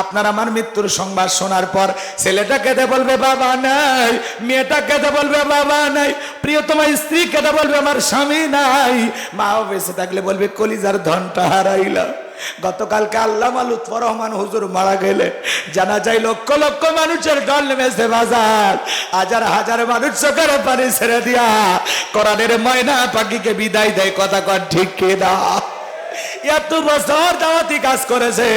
আপনার আমার মৃত্যুর সংবাদ শোনার পর ছেলেটা কেঁদে বলবে, বাবা নাই। মেয়েটা কেঁদে বলবে, বাবা নাই। প্রিয়তমা স্ত্রী কেঁদে বলবে, আমার স্বামী নাই। মাও বেঁচে থাকলে বলবে, কলিজার ধনটা হারাইলা। গতকালকে আল্লামা লুৎফর রহমান হুজুর মারা গেলে জানা যায় লক্ষ লক্ষ মানুষের ডল নেমেছে বাজার। হাজার হাজার মানুষ চোখের পানি ছেড়ে দিয়া কোরআনের ময়না পাখিকে বিদায় দেয়, কথা কর, ঠিক কিনা? এত বছর দাওয়াতি কাজ করেছে।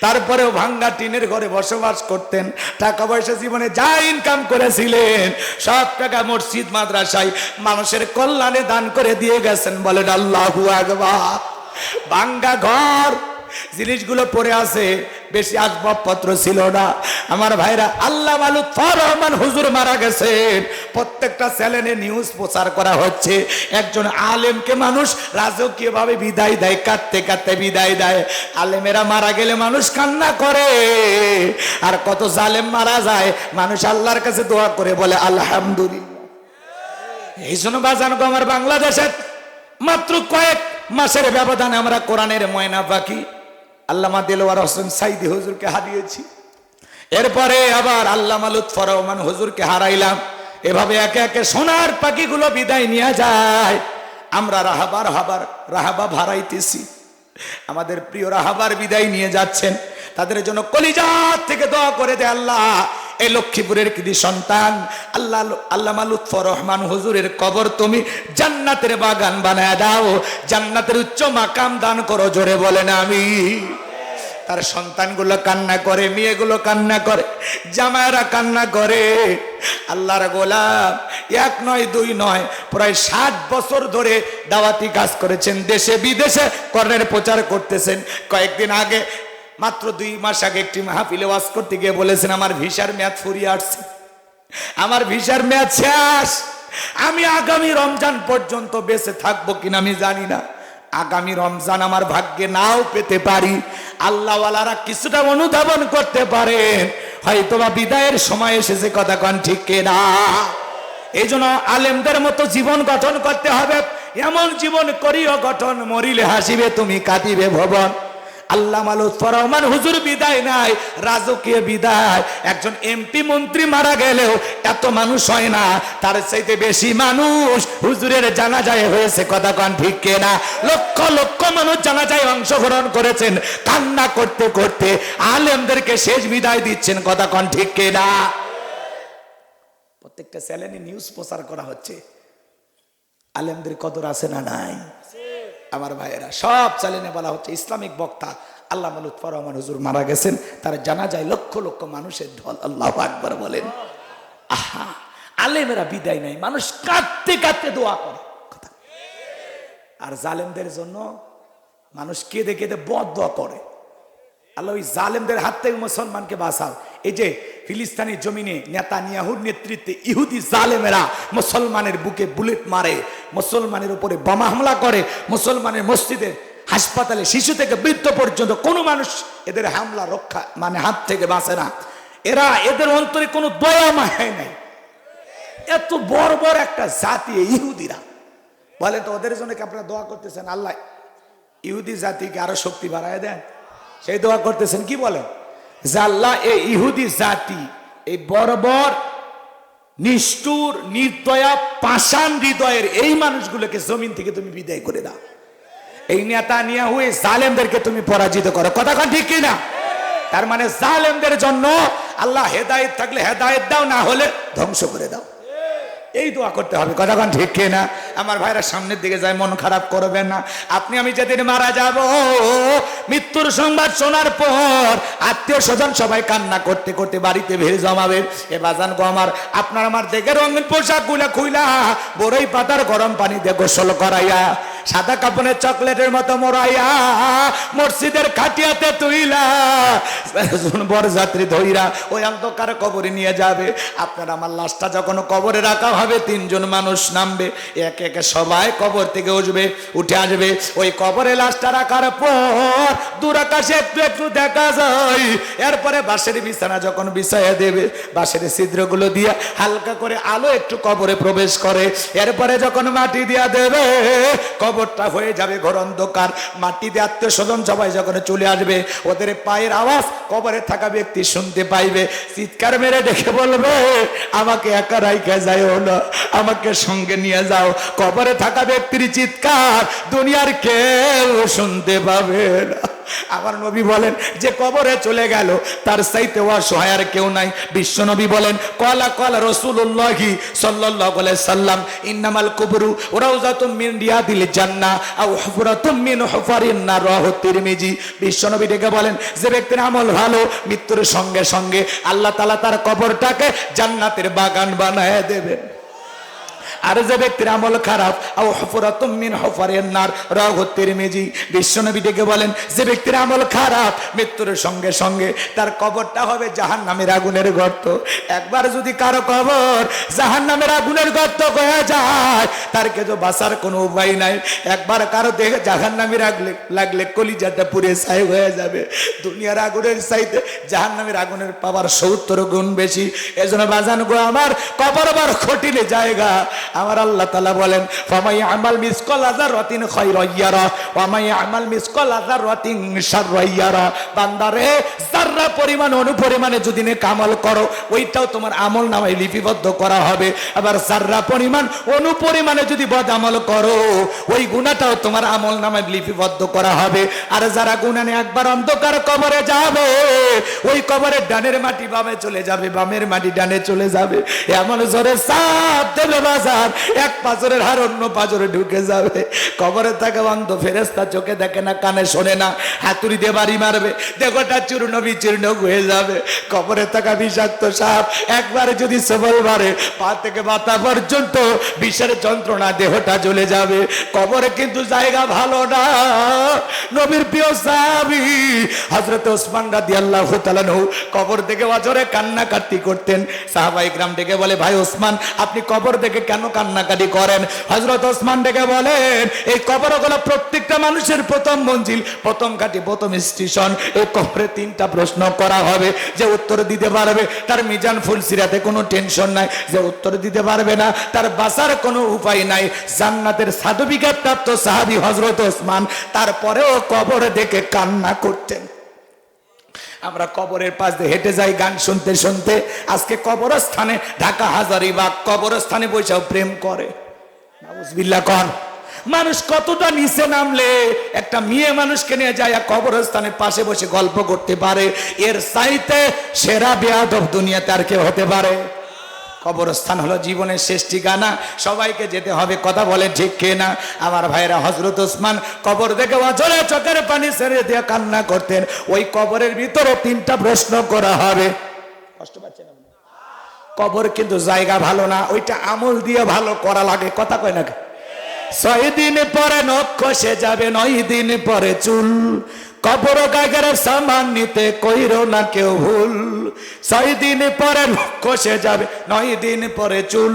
তারপরেও ভাঙ্গা টিনের ঘরে বসবাস করতেন। টাকা পয়সা জীবনে যা ইনকাম করেছিলেন, সব টাকা মসজিদ, মাদ্রাসায় মানুষের কল্যাণে দান করে দিয়ে গেছেন বলেন আল্লাহু আকবার। ভাঙ্গা ঘর জিনিসগুলো পড়ে আছে, বেশি আসবাবপত্র ছিল না। আমার ভাইরা, আল্লাহ মালুক রহমান হুজুর মারা গেছেন প্রত্যেকটা চ্যানেলে নিউজ প্রচার করা হচ্ছে। একজন আলেমকে মানুষ রাজকীয়ভাবে বিদায় দেয়, কাঁদতে কাঁদতে বিদায় দেয়। আলেমেরা মারা গেলে মানুষ কান্না করে। আর কত জালেম মারা যায়, মানুষ আল্লাহর কাছে দোয়া করে বলে, আলহামদুলিল্লাহ। এই জন্য বাজান আমার বাংলাদেশের মাত্র কয়েক মাসের ব্যবধানে আমরা কোরআনের ময়না পাখি। আল্লামা দেলোয়ার হোসেন সাইদি হুজুরকে হারিয়েছি। এরপরে আবার আল্লামা লুৎফর রহমান হুজুরকে হারাইলাম। এভাবে একে একে সোনার পাখিগুলো বিদায় নিয়ে যায়। আমরা রাহাবার হাবার, রাহাবা হারাইতেছি আমাদের প্রিয় রাহাবার বিদায় নিয়ে যাচ্ছেন। তাদের জন্য কলিজাত থেকে দোয়া করে দে আল্লাহ। এই লক্ষ্মীপুরের কৃতি সন্তান আল্লাহ আল্লামা লুৎফর রহমান হুজুরের কবর তুমি জান্নাতের বাগান বানায় দাও, জান্নাতের উচ্চ মাকাম দান করো, জোরে বলেন আমি তার সন্তানগুলো কান্না করে, মেয়েগুলো কান্না করে জামায়ারা কান্না করে। আল্লাহর গোলাম, এক নয়, দুই নয়, প্রায় ষাট বছর ধরে দাওয়াতি কাজ করেছেন, দেশে বিদেশে কর্ণের প্রচার করতেছেন। কয়েকদিন আগে মাত্র দুই মাস আগে একটি মাহফিলে ওয়াজ করতে গিয়ে বলেছেন, আমার ভিসার মেয়াদ ফুরিয়ে আসছে। আমার ভিসার মেয়াদ শেষ। আমি আগামী রমজান পর্যন্ত বেঁচে থাকব কিনা আমি জানি না। আগামী রমজান আমার ভাগ্যে নাও পেতে পারি। আল্লাহওয়ালারা কিছুটা অনুধাবন করতে পারেন হয়তো বা বিদায়ের সময় এসেছে, কথা কন ঠিক না এই জন্য আলেমদের মতো জীবন গঠন করতে হবে। এমন জীবন করিও গঠন, মরিলে হাসিবে, তুমি কাঁদিবে ভবন। আল্লাহ রহমান হুজুর বিদায় নাই, রাজকীয় বিদায়। একজন এমপি মন্ত্রী মারা গেলেও এত মানুষ হয় না, তার চাইতে বেশি মানুষ হুজুরের জানা যায় হয়েছে, কথা কন ঠিক না লক্ষ লক্ষ মানুষ জানা যায় অংশগ্রহণ করেছেন, কান্না করতে করতে আলেমদেরকে শেষ বিদায় দিচ্ছেন, কথা কন ঠিক না প্রত্যেকটা চ্যানেলে নিউজ প্রচার করা হচ্ছে। আলেমদের কদর আছে না নাই? আমার ভাইয়েরা, সব চ্যানেলে বলা হচ্ছে ইসলামিক বক্তা। আল্লাহ লুৎফর রহমান হুজুর মারা গেছেন, তার জানা যায় লক্ষ লক্ষ মানুষের ঢল, আল্লাহ আকবর বলেন। আহা, আলেমেরা বিদায় নাই মানুষ কাঁদতে কাঁদতে দোয়া করে। আর জালেমদের জন্য মানুষ কেঁদে কেঁদে বদ দোয়া করে। আল্লাহ ওই জালেমদের হাত থেকে মুসলমানকে বাঁচাও। এই যে ফিলিস্তানি জমিনে নেতা নিয়াহুর নেতৃত্বে ইহুদি জালেমেরা মুসলমানের বুকে বুলেট মারে, মুসলমানের উপরে বোমা হামলা করে, মুসলমানের মসজিদে, হাসপাতালে শিশু থেকে বৃদ্ধ পর্যন্ত কোনো মানুষ এদের হামলা রক্ষা মানে হাত থেকে বাঁচে না। এরা এদের অন্তরে কোনো দয়া মায় নাই। এত বড় বড় একটা জাতি ইহুদিরা। বলে তো, ওদের জন্য আপনারা দোয়া করতেছেন? আল্লাহ, ইহুদি জাতিকে আরও শক্তি বাড়ায় দেন। সেই দোয়া করতেছেন কি বলেন? যে আল্লাহ এই ইহুদি জাতি, এই বর্বর, নিষ্ঠুর, নির্দয়া, পাষাণ হৃদয়ের এই মানুষগুলোকে জমিন থেকে তুমি বিদায় করে দাও। এই নেতা নিয়ে হয়ে জালেমদেরকে তুমি পরাজিত করো। কথা ঠিক কিনা? তার মানে জালেমদের জন্য আল্লাহ হেদায়েত থাকলে হেদায়েত দাও, না হলে ধ্বংস করে দাও। এই দোয়া করতে হবে। কতক্ষণ ঠিক না আমার ভাইরা সামনের দিকে যায়, মন খারাপ করবেন না। আপনি, আমি যেদিন মারা যাব, মৃত্যুর সংবাদ শোনার পর আত্মীয় স্বজন সবাই কান্না করতে করতে বাড়িতে ভিড় জমাবে। এ বাজান গো আমার, আপনার আমার দেখে রঙিন পোশাকগুলা খুইলা, বড়ই পাতার গরম পানি দিয়ে গোসল করাইয়া। সাদা কাপড়ের চকলেটের মতো মরাইয়া মসজিদের খাটিয়াতে তুইলা। বর যাত্রী ধইরা, ওই অন্ধকার কবরে নিয়ে যাবে। আপনার আমার লাশটা যখন কবরে রাখা হবে, তিনজন মানুষ নামবে। একে একে সবাই কবর থেকে উঠবে, উঠে আসবে। ওই কবরে লাশটা রাখার পর দূর আকাশে একটু একটু দেখা যায়। এরপরে বাঁশের বিছানা যখন বিছাইয়া দেবে, বাঁশের ছিদ্রগুলো দিয়ে হালকা করে আলো একটু কবরে প্রবেশ করে। এরপরে যখন মাটি দিয়া দেবে কবরটা হয়ে যাবে ঘর অন্ধকার। মাটিতে আত্মীয় স্বজন সবাই যখন চলে আসবে, ওদের পায়ের আওয়াজ কবরে থাকা ব্যক্তি শুনতে পাইবে। চিৎকার মেরে ডেকে বলবে, আমাকে একা রাইখা যায় না, আমাকে সঙ্গে নিয়ে যাও। কবরে থাকা ব্যক্তির চিৎকার দুনিয়ার কেউ শুনতে পাবে না। আমার নবী বলেন, যে কবরে চলে গেল, তার সাইতে অসহায় আর কেউ নাই। বিশ্ব নবী বলেন, কলা কলা রসুল্লাহি আলাইহি সাল্লাম, ইন্নামাল কুবরু রাউজাতুম মিন রিয়াদিল জান্নাহ আও হুফরাতুম মিন হুফারিন নার রাহু তিরমিজি। বিশ্ব নবী ডেকে বলেন, যে ব্যক্তির আমল ভালো, মৃত্যুর সঙ্গে সঙ্গে আল্লাহ তালা তার কবরটাকে জান্নাতের বাগান বানায় দেবেন। আর যে ব্যক্তির আমল খারাপ, আও মিন হফারের নার, রাহ তিরমিজি, বিশ্বনবী ডেকে বলেন, যে ব্যক্তির আমল খারাপ, মৃত্যুর সঙ্গে সঙ্গে তার কবরটা হবে জাহান্নামের আগুনের গর্ত। একবার যদি কারও কবর জাহান্নামের আগুনের গর্ত হয়ে যায়, তার কিছু বাঁচার কোনো উপায় নাই। একবার কারও দেখে জাহান্নামের আগলে লাগলে কলিজাটা পুরে ছাই হয়ে যাবে। দুনিয়ার আগুনের চাইতে জাহান্নামের আগুনের পাওয়ার সত্তর গুণ বেশি। এজন্য বাজান গো আমার, কবর বার খটিলে জায়গা। আমার আল্লাহ তালা বলেন, ফামাই আমাল মিসকল আজার রতিন খৈরইয়ারা ফামাই আমাল মিসকল আজার রতিন সারইয়ারা বান্দারে পরিমাণ অনুপরিমাণে যদি নে কামল করো, ওইটাও তোমার আমল নামায় লিপিবদ্ধ করা হবে। আবার পরিমাণ অনুপরিমাণে যদি বদ আমল করো, ওই গুণাটাও তোমার আমল নামায় লিপিবদ্ধ করা হবে। আর যারা গুণানে একবার অন্ধকার কবরে যাবে, ওই কবরের ডানের মাটি বামে চলে যাবে, বামের মাটি ডানে চলে যাবে। এমন জোরে সাপ দেবে বাজার, এক পাজরের হার অন্য পাজরে ঢুকে যাবে। কবরে থাকে অন্ধ ফেরেস্তা চোখে দেখে না, কানে শোনে না, হাতুড়ি দিয়ে বাড়ি মারবে। দেহটা চূর্ণ বিচূর্ণ হয়ে যাবে। কবরে থাকা বিষাক্ত সাপ একবারে যদি সবল মারে, পা থেকে মাথা পর্যন্ত বিষের যন্ত্রণা দেহটা জ্বলে যাবে। কবরে কিন্তু জায়গা ভালো না। নবীর প্রিয় সাহাবি হজরত ওসমান রাদি আল্লাহ কবর থেকে অজরে কান্নাকাটি করতেন। সাহাবাই গ্রাম ডেকে বলে, ভাই ওসমান, আপনি কবর দেখে কেন কান্নাকাটি করেন? হজরত ওসমান ডেকে বলেন, এই কবর হলো প্রত্যেকটা মানুষের প্রথম মঞ্জিল, প্রথম ঘাটি, প্রথম স্টেশন। এই কবরে তিনটা প্রশ্ন করা হবে, যে উত্তর দিতে পারবে, তার মিজান ফুল সিরাতে কোনো টেনশন নাই। যে উত্তর দিতে পারবে না, তার বাঁচার কোনো উপায় নাই। জান্নাতের সার্টিফিকেট প্রাপ্ত সাহাবি হজরত ওসমান, তারপরেও কবর দেখে কান্না করতেন। আমরা কবরের পাশ দিয়ে হেঁটে যাই, গান শুনতে শুনতে। আজকে কবরস্থানে, ঢাকা হাজারি বা কবরস্থানে বসেও প্রেম করে। কন, মানুষ কতটা নিচে নামলে একটা মেয়ে মানুষকে নিয়ে যায় আর কবরস্থানের পাশে বসে গল্প করতে পারে। এর সাইতে সেরা বেয়াদব দুনিয়াতে আর কেউ হতে পারে। কবরস্থান হলো জীবনের শেষ ঠিকানা সবাইকে যেতে হবে, কথা বলে ঠিক খেয়ে না আমার ভাইরা হজরত ওসমান কবর দেখে অজরে চোখের পানি ছেড়ে দিয়ে কান্না করতেন। ওই কবরের ভিতরে তিনটা প্রশ্ন করা হবে। কষ্ট পাচ্ছেন? কবর কিন্তু জায়গা ভালো না, ওইটা আমল দিয়ে ভালো করা লাগে, কথা কয় না ছয় দিন পরে নখ খসে যাবে, নয় দিন পরে চুল। কবর গাগের সামান নিতে কইরো না কেউ ভুল। ছয় দিন পরে নখ খসে যাবে, নয় দিন পরে চুল।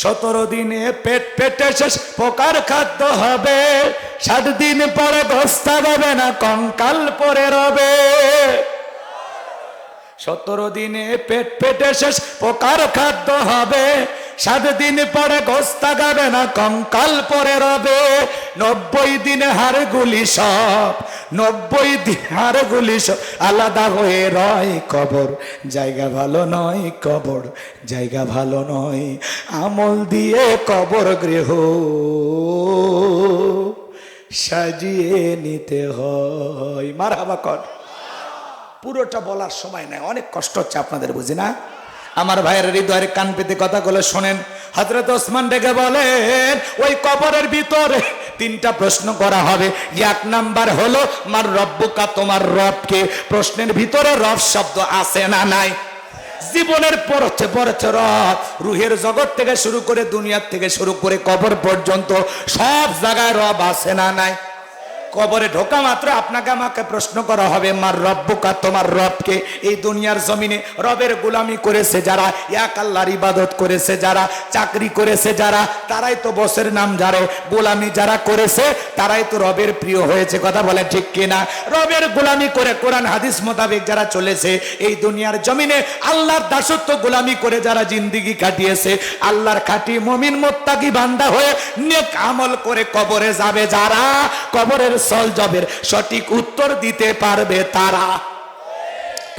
সতেরো দিনে পেট পেটে শেষ পোকার খাদ্য হবে। সাত দিন পরে বস্তা দেবে না, কঙ্কাল পরে রবে। সতেরো দিনে পেট পেটে শেষ পোকার খাদ্য হবে। সাত দিন পরে গোস্তা গাবে না, কঙ্কাল পরে রবে। নব্বই দিনে হাড়গুলি সব, নব্বই দিন হাড়গুলি সব। আলাদা হয়ে রয় কবর, জায়গা ভালো নয় কবর, জায়গা ভালো নয় আমল দিয়ে কবর গৃহ। সাজিয়ে নিতে হয়। মার হাবা কর। পুরোটা বলার সময় নাই, অনেক কষ্ট হচ্ছে আপনাদের, বুঝি না? আমার ভাইয়ের হৃদয়ের কান পেতে কথাগুলো শোনেন। হজরত ওসমান ডেকে বলেন, ওই কবরের ভিতরে তিনটা প্রশ্ন করা হবে। এক নাম্বার হলো, মার রব্বুকা, তোমার রবকে? প্রশ্নের ভিতরে রব শব্দ আছে না নাই। জীবনের পরছে পরছে রব রুহের জগৎ থেকে শুরু করে দুনিয়ার থেকে শুরু করে কবর পর্যন্ত সব জায়গায় রব আছে না নাই। কবরে ঢোকা মাত্র আপনাকে আমাকে প্রশ্ন করা হবে, মার রব্বুকা তোমার রবকে? এই দুনিয়ার জমিনে রবের গোলামি করেছে যারা, এক আল্লাহর ইবাদত করেছে যারা, চাকরি করেছে যারা, তারাই তো বসের নাম যারে। গোলামি যারা করেছে, তারাই তো রবের প্রিয় হয়েছে। কথা বলে ঠিক কিনা? রবের গোলামি করে কোরআন, হাদিস মোতাবেক যারা চলেছে, এই দুনিয়ার জমিনে আল্লাহর দাসত্ব গোলামি করে যারা জিন্দিগি কাটিয়েছে, আল্লাহর খাটি মমিন মোত্তাকি বান্দা হয়ে নেক আমল করে কবরে যাবে যারা। কবরের সল জবের সঠিক উত্তর দিতে পারবে তারা।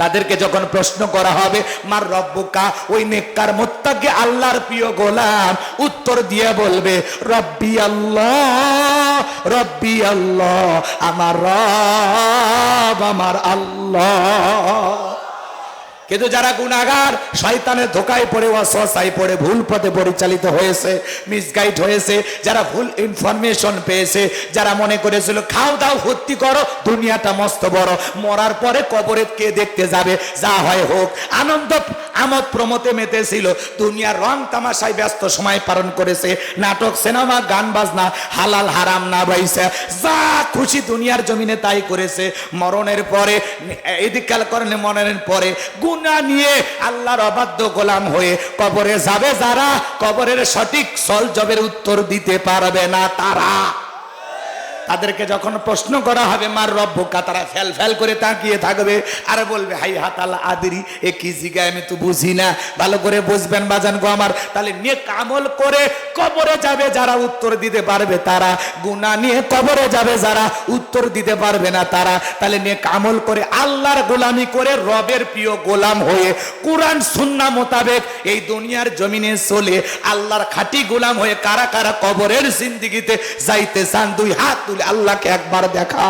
তাদেরকে যখন প্রশ্ন করা হবে, মার রব্বুকা, ওই নেককার মোত্তাকে আল্লাহর প্রিয় গোলাম? উত্তর দিয়ে বলবে, রব্বি আল্লাহ রব্বি আল্লাহ, আমার রব, আমার আল্লাহ। কিন্তু যারা গুণাগার শয়তানের ধোকায় পড়ে অসহায় পড়ে, ভুল পথে পরিচালিত হয়েছে মিসগাইড হয়েছে, যারা ভুল ইনফরমেশন পেয়েছে, যারা মনে করেছিল, খাও দাও, ভর্তি করো, দুনিয়াটা মস্ত বড়। মরার পরে কবরে কে দেখতে যাবে? যা হয় হোক। আনন্দ, আমোদ প্রমোতে মেতেছিল। দুনিয়ার রং তামাশায় ব্যস্ত সময় পালন করেছে। নাটক, সিনেমা, গান, বাজনা, হালাল, হারাম না বাইছে যা খুশি দুনিয়ার জমিনে তাই করেছে। মরণের পরে, এদিক খেয়াল করেন, মরণের পরে নিয়ে আল্লাহর অবাধ্য গোলাম হয়ে কবরে যাবে যারা? কবরের সঠিক সল জবের উত্তর দিতে পারবে না তারা। তাদেরকে যখন প্রশ্ন করা হবে, মার রব্বকা তারা ফেল ফেল করে তাকিয়ে থাকবে। আর বলবে, হাই হাতাল আদরি, এ কি জিগায় আমি তো বুঝি না। ভালো করে বুঝবেন বাজান গো আমার। তাহলে নিয়ে কামল করে কবরে যাবে যারা উত্তর দিতে পারবে তারা। গুণা নিয়ে কবরে যাবে যারা উত্তর দিতে পারবে না তারা। তাহলে নিয়ে কামল করে আল্লাহর গোলামি করে রবের প্রিয় গোলাম হয়ে কোরআন সুন্না মোতাবেক এই দুনিয়ার জমিনে চলে আল্লাহর খাঁটি গোলাম হয়ে কারা কারা কবরের জিন্দিগিতে যাইতে চান, দুই হাত তুলে আল্লাহকে একবার দেখা।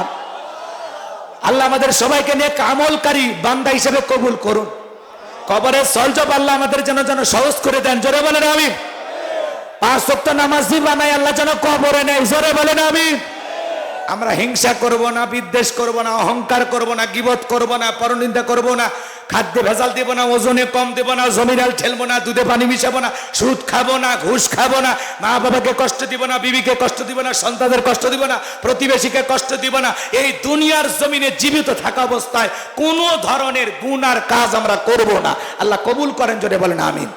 আল্লাহ আমাদের সবাইকে নিয়ে কামলকারী বান্দা হিসেবে কবুল করুন। কবরের সলজব আল্লাহ আমাদের যেন যেন সহজ করে দেন। জোরে বলেন আমি পাঁচ সপ্তাহ নামাজি বানাই আল্লাহ যেন কবরে নেই জোরে বলেন আমি আমরা হিংসা করব না, বিদ্বেষ করব না, অহংকার করব না, গিবত করব না, পরনিন্দা করব না। খাদ্যে ভেজাল দেব না, ওজনে কম দেব না জমিরাল ঠেলবো না, দুধে পানি মিশাবো না, সুদ খাব না, ঘুষ খাব না মা বাবাকে কষ্ট দিব না, বিবিকে কষ্ট দিব না, সন্তানদের কষ্ট দিব না, প্রতিবেশীকে কষ্ট দিব না, এই দুনিয়ার জমিনে জীবিত থাকা অবস্থায় কোনো ধরনের গুণ আর কাজ আমরা করব না। আল্লাহ কবুল করেন যদি বলেন, আমিন।